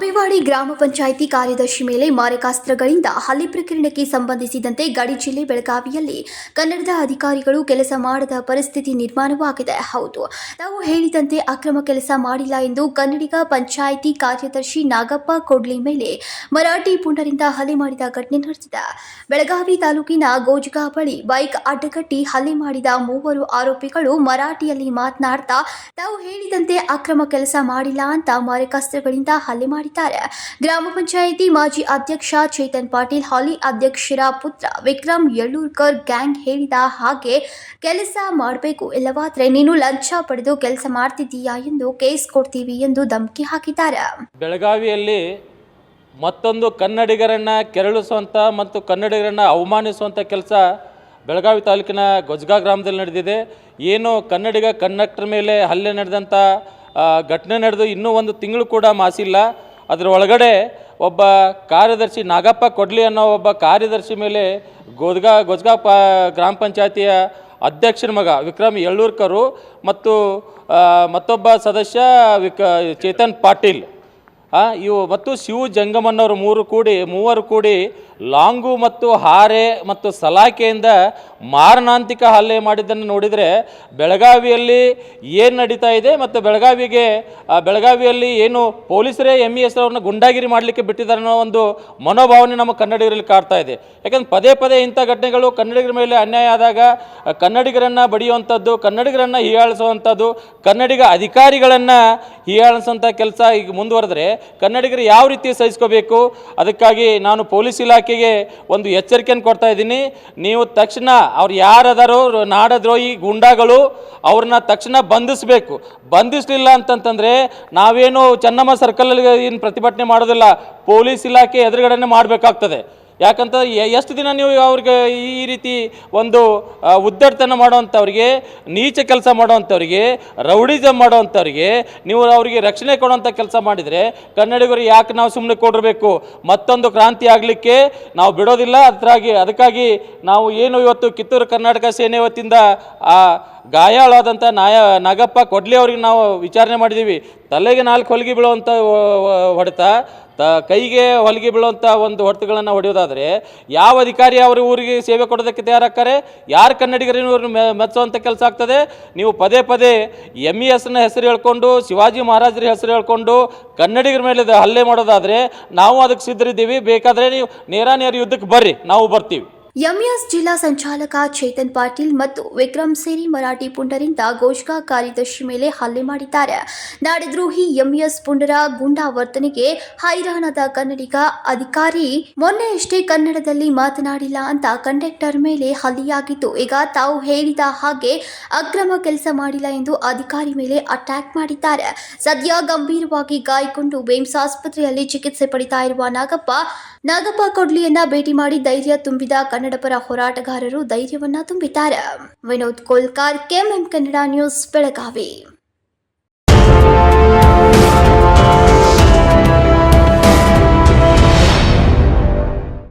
ಅಂಬೇವಾಡಿ ಗ್ರಾಮ ಪಂಚಾಯಿತಿ ಕಾರ್ಯದರ್ಶಿ ಮೇಲೆ ಮಾರಕಾಸ್ತ್ರಗಳಿಂದ ಹಲ್ಲೆ ಪ್ರಕರಣಕ್ಕೆ ಸಂಬಂಧಿಸಿದಂತೆ ಗಡಿ ಜಿಲ್ಲೆ ಬೆಳಗಾವಿಯಲ್ಲಿ ಕನ್ನಡದ ಅಧಿಕಾರಿಗಳು ಕೆಲಸ ಮಾಡದ ಪರಿಸ್ಥಿತಿ ನಿರ್ಮಾಣವಾಗಿದೆ. ಹೌದು, ತಾವು ಹೇಳಿದಂತೆ ಅಕ್ರಮ ಕೆಲಸ ಮಾಡಿಲ್ಲ ಎಂದು ಕನ್ನಡಿಗ ಪಂಚಾಯಿತಿ ಕಾರ್ಯದರ್ಶಿ ನಾಗಪ್ಪ ಕೊಡ್ಲಿ ಮೇಲೆ ಮರಾಠಿ ಪುಂಡರಿಂದ ಹಲ್ಲೆ ಮಾಡಿದ ಘಟನೆ ನಡೆದಿದೆ. ಬೆಳಗಾವಿ ತಾಲೂಕಿನ ಗೋಜಗಾ ಬಳಿ ಬೈಕ್ ಅಡ್ಡಗಟ್ಟಿ ಹಲ್ಲೆ ಮಾಡಿದ ಮೂವರು ಆರೋಪಿಗಳು ಮರಾಠಿಯಲ್ಲಿ ಮಾತನಾಡ್ತಾ, ತಾವು ಹೇಳಿದಂತೆ ಅಕ್ರಮ ಕೆಲಸ ಮಾಡಿಲ್ಲ ಅಂತ ಮಾರಕಾಸ್ತ್ರಗಳಿಂದ ಹಲ್ಲೆ ಮಾಡಿದ್ದಾರೆ ಗ್ರಾಮ ಪಂಚಾಯಿತಿ ಮಾಜಿ ಅಧ್ಯಕ್ಷ ಚೇತನ್ ಪಾಟೀಲ್, ಹಾಲಿ ಅಧ್ಯಕ್ಷರ ಪುತ್ರ ವಿಕ್ರಮ್ ಯಳ್ಳೂರ್ಕರ್ ಗ್ಯಾಂಗ್ ಹೇಳಿದ ಹಾಗೆ ಕೆಲಸ ಮಾಡಬೇಕು, ಇಲ್ಲವಾದ್ರೆ ನೀನು ಲಂಚ ಪಡೆದು ಕೆಲಸ ಮಾಡ್ತಿದ್ದೀಯಾ ಎಂದು ಕೇಸ್ ಕೊಡ್ತೀವಿ ಎಂದು ಧಮಕಿ ಹಾಕಿದ್ದಾರೆ. ಬೆಳಗಾವಿಯಲ್ಲಿ ಮತ್ತೊಂದು ಕನ್ನಡಿಗರನ್ನು ಕೆರಳಿಸುವಂಥ ಮತ್ತು ಕನ್ನಡಿಗರನ್ನು ಅವಮಾನಿಸುವಂಥ ಕೆಲಸ ಬೆಳಗಾವಿ ತಾಲೂಕಿನ ಗೊಜ್ಗಾ ಗ್ರಾಮದಲ್ಲಿ ನಡೆದಿದೆ. ಏನು ಕನ್ನಡಿಗ ಕಂಡಕ್ಟರ್ ಮೇಲೆ ಹಲ್ಲೆ ನಡೆದಂಥ ಘಟನೆ ನಡೆದು ಇನ್ನೂ ಒಂದು ತಿಂಗಳು ಕೂಡ ಮಾಸಿಲ್ಲ. ಅದರ ಒಳಗಡೆ ಒಬ್ಬ ಕಾರ್ಯದರ್ಶಿ ನಾಗಪ್ಪ ಕೊಡ್ಲಿ ಅನ್ನೋ ಒಬ್ಬ ಕಾರ್ಯದರ್ಶಿ ಮೇಲೆ ಗೋದ್ಗಾ, ಗೊಜ್ಗಾ ಪ, ಗ್ರಾಮ ಪಂಚಾಯತಿಯ ಅಧ್ಯಕ್ಷರ ಮಗ ವಿಕ್ರಮ್ ಯಳ್ಳೂರ್ಕರು ಮತ್ತು ಮತ್ತೊಬ್ಬ ಸದಸ್ಯ ವಿಕ, ಚೇತನ್ ಪಾಟೀಲ್. ಇವು ಮತ್ತು ಶಿವು ಜಂಗಮನ್ನವರು ಮೂರು ಕೂಡಿ, ಮೂವರು ಕೂಡಿ ಲಾಂಗು ಮತ್ತು ಹಾರೆ ಮತ್ತು ಸಲಾಕೆಯಿಂದ ಮಾರಣಾಂತಿಕ ಹಲ್ಲೆ ಮಾಡಿದ್ದನ್ನು ನೋಡಿದರೆ ಬೆಳಗಾವಿಯಲ್ಲಿ ಏನು ನಡೀತಾ ಇದೆ ಮತ್ತು ಬೆಳಗಾವಿಗೆ ಬೆಳಗಾವಿಯಲ್ಲಿ ಏನು ಪೊಲೀಸರೇ ಎಂ ಇ ಎಸ್ ಅವ್ರನ್ನ ಗುಂಡಾಗಿರಿ ಮಾಡಲಿಕ್ಕೆ ಬಿಟ್ಟಿದ್ದಾರೆ ಅನ್ನೋ ಒಂದು ಮನೋಭಾವನೆ ನಮ್ಮ ಕನ್ನಡಿಗರಲ್ಲಿ ಕಾಡ್ತಾ ಇದೆ. ಯಾಕಂದ್ರೆ ಪದೇ ಪದೇ ಇಂಥ ಘಟನೆಗಳು ಕನ್ನಡಿಗರ ಮೇಲೆ ಅನ್ಯಾಯ ಆದಾಗ ಕನ್ನಡಿಗರನ್ನು ಬಡಿಯುವಂಥದ್ದು, ಕನ್ನಡಿಗರನ್ನು ಹೀಯಾಳಿಸುವಂಥದ್ದು, ಕನ್ನಡಿಗ ಅಧಿಕಾರಿಗಳನ್ನು ಹೀಯಾಳಿಸುವಂಥ ಕೆಲಸ ಈಗ ಮುಂದುವರೆದ್ರೆ ಕನ್ನಡಿಗರು ಯಾವ ರೀತಿ ಸಹಿಸ್ಕೋಬೇಕು? ಅದಕ್ಕಾಗಿ ನಾನು ಪೊಲೀಸ್ ಇಲಾಖೆಗೆ ಒಂದು ಎಚ್ಚರಿಕೆಯನ್ನು ಕೊಡ್ತಾ ಇದ್ದೀನಿ. ನೀವು ತಕ್ಷಣ ಅವ್ರು ಯಾರಾದರೂ ನಾಡದ್ರೋಹಿ ಗುಂಡಾಗಳು ಅವ್ರನ್ನ ತಕ್ಷಣ ಬಂಧಿಸಬೇಕು. ಬಂಧಿಸಲಿಲ್ಲ ಅಂತಂತಂದರೆ ನಾವೇನು ಚೆನ್ನಮ್ಮ ಸರ್ಕಲಲ್ಲಿ ಏನು ಪ್ರತಿಭಟನೆ ಮಾಡೋದಿಲ್ಲ. ಪೊಲೀಸ್ ಇಲಾಖೆ ಎದುರುಗಡೆನೆ ಮಾಡಬೇಕಾಗ್ತದೆ. ಯಾಕಂತ ಎಷ್ಟು ದಿನ ನೀವು ಅವ್ರಿಗೆ ಈ ರೀತಿ ಒಂದು ಉದ್ದಟತನ ಮಾಡೋವಂಥವ್ರಿಗೆ, ನೀಚ ಕೆಲಸ ಮಾಡೋವಂಥವ್ರಿಗೆ ರೌಡಿಸಮ್ ಮಾಡೋವಂಥವ್ರಿಗೆ, ನೀವು ಅವರಿಗೆ ರಕ್ಷಣೆ ಕೊಡುವಂಥ ಕೆಲಸ ಮಾಡಿದರೆ ಕನ್ನಡಿಗರು ಯಾಕೆ ನಾವು ಸುಮ್ಮನೆ ಕೊಡಬೇಕು ಮತ್ತೊಂದು ಕ್ರಾಂತಿ ಆಗಲಿಕ್ಕೆ ನಾವು ಬಿಡೋದಿಲ್ಲ. ಅದರಾಗಿ ಅದಕ್ಕಾಗಿ ನಾವು ಏನು ಇವತ್ತು ಕಿತ್ತೂರು ಕರ್ನಾಟಕ ಸೇನೆ ವತಿಯಿಂದ, ಆ ಗಾಯಾಳಾದಂಥ ನಾಯ ನಾಗಪ್ಪ ಕೊಡ್ಲಿ ಅವ್ರಿಗೆ ನಾವು ವಿಚಾರಣೆ ಮಾಡಿದ್ದೀವಿ ತಲೆಗೆ ನಾಲ್ಕು ಹೊಲಿಗೆ ಬೀಳುವಂಥ ಹೊಡೆತ, ತ, ಕೈಗೆ ಹೊಲಿಗೆ ಬೀಳುವಂಥ ಒಂದು ಹೊಡೆತಗಳನ್ನು ಹೊಡೆಯೋದಾದರೆ ಯಾವ ಅಧಿಕಾರಿ ಅವರು ಊರಿಗೆ ಸೇವೆ ಕೊಡೋದಕ್ಕೆ ತಯಾರಾಗ್ತಾರೆ? ಯಾರು ಕನ್ನಡಿಗರನ್ನು ಇವ್ರನ್ನ ಮೆಚ್ಚುವಂಥ ಕೆಲಸ ಆಗ್ತದೆ? ನೀವು ಪದೇ ಪದೇ ಎಂ ಇ ಎಸ್ನ ಹೆಸರು ಹೇಳ್ಕೊಂಡು, ಶಿವಾಜಿ ಮಹಾರಾಜರ ಹೆಸರು ಹೇಳ್ಕೊಂಡು ಕನ್ನಡಿಗರ ಮೇಲೆ ಹಲ್ಲೆ ಮಾಡೋದಾದರೆ ನಾವು ಅದಕ್ಕೆ ಸಿದ್ಧರಿದ್ದೀವಿ. ಬೇಕಾದರೆ ನೀವು ನೇರ ನೇರ ಯುದ್ಧಕ್ಕೆ ಬರ್ರಿ. ನಾವು ಬರ್ತೀವಿ. ಎಂಎಸ್ ಜಿಲ್ಲಾ ಸಂಚಾಲಕ ಚೇತನ್ ಪಾಟೀಲ್ ಮತ್ತು ವಿಕ್ರಮ್ ಸೇರಿ ಮರಾಠಿ ಪುಂಡರಿಂದ ಗೋಷ್ಕಾ ಕಾರ್ಯದರ್ಶಿ ಮೇಲೆ ಹಲ್ಲೆ ಮಾಡಿದ್ದಾರೆ. ನಾಡದ್ರೋಹಿ ಎಂಎಸ್ ಪುಂಡರ ಗುಂಡಾ ವರ್ತನೆಗೆ ಹೈರಾಣದ ಕನ್ನಡಿಗ ಅಧಿಕಾರಿ ಮೊನ್ನೆಯಷ್ಟೇ ಕನ್ನಡದಲ್ಲಿ ಮಾತನಾಡಿಲ್ಲ ಅಂತ ಕಂಡಕ್ಟರ್ ಮೇಲೆ ಹಲ್ಲೆಯಾಗಿತ್ತು ಈಗ ತಾವು ಹೇಳಿದ ಹಾಗೆ ಅಕ್ರಮ ಕೆಲಸ ಮಾಡಿಲ್ಲ ಎಂದು ಅಧಿಕಾರಿ ಮೇಲೆ ಅಟ್ಯಾಕ್ ಮಾಡಿದ್ದಾರೆ. ಸದ್ಯ ಗಂಭೀರವಾಗಿ ಗಾಯಗೊಂಡು ಬೇಮ್ಸ್ ಆಸ್ಪತ್ರೆಯಲ್ಲಿ ಚಿಕಿತ್ಸೆ ಪಡಿತಾ ಇರುವ ನಾಗಪ್ಪ ನಾಗಪ್ಪ ಕೊಡ್ಲಿಯನ್ನ ಭೇಟಿ ಮಾಡಿ ಧೈರ್ಯ ತುಂಬಿದ ಕನ್ನಡ ಪರ ಹೋರಾಟಗಾರರು ಧೈರ್ಯವನ್ನ ತುಂಬಿದ್ದಾರೆ. Vinod Kolkar KMM Kannada news Belagavi.